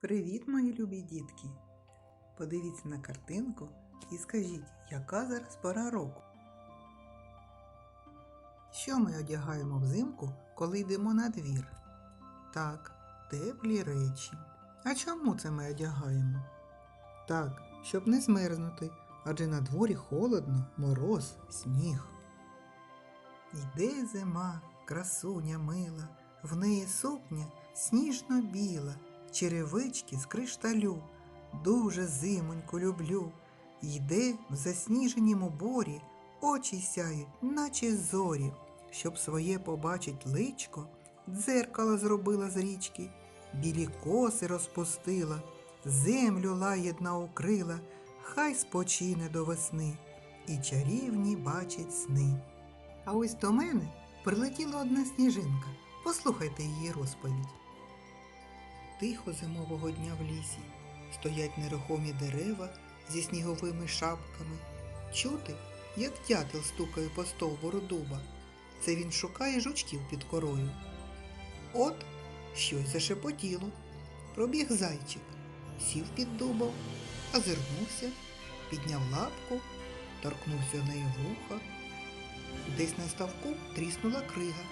Привіт, мої любі дітки! Подивіться на картинку і скажіть, яка зараз пора року? Що ми одягаємо взимку, коли йдемо на двір? Так, теплі речі. А чому це ми одягаємо? Так, щоб не змерзнути, адже на дворі холодно, мороз, сніг. Йде зима, красуня мила, в неї сукня сніжно-біла, черевички з кришталю, дуже зимоньку люблю. Йде в засніженім борі, очі сяють, наче зорі, щоб своє побачить личко, дзеркало зробила з річки, білі коси розпустила, землю лагідна укрила, хай спочине до весни, і чарівні бачить сни. А ось до мене прилетіла одна сніжинка. Послухайте її розповідь. Тихо зимового дня в лісі стоять нерухомі дерева зі сніговими шапками. Чути, як дятел стукає по стовбуру дуба. Це він шукає жучків під корою. От щось зашепотіло. Пробіг зайчик, сів під дубом, озирнувся, підняв лапку, торкнувся нею вуха. Десь на ставку тріснула крига.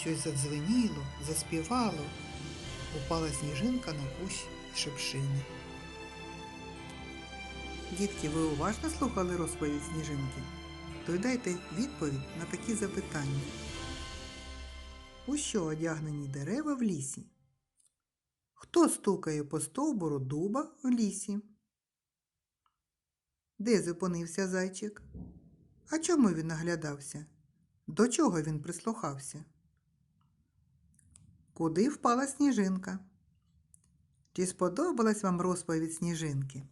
Щось задзвеніло, заспівало. Упала сніжинка на кущ шипшини. Дітки, ви уважно слухали розповідь сніжинки? То й дайте відповідь на такі запитання. У що одягнені дерева в лісі? Хто стукає по стовбуру дуба в лісі? Де зупинився зайчик? А чому він наглядався? До чого він прислухався? Куди впала сніжинка? Чи сподобалась вам розповідь сніжинки?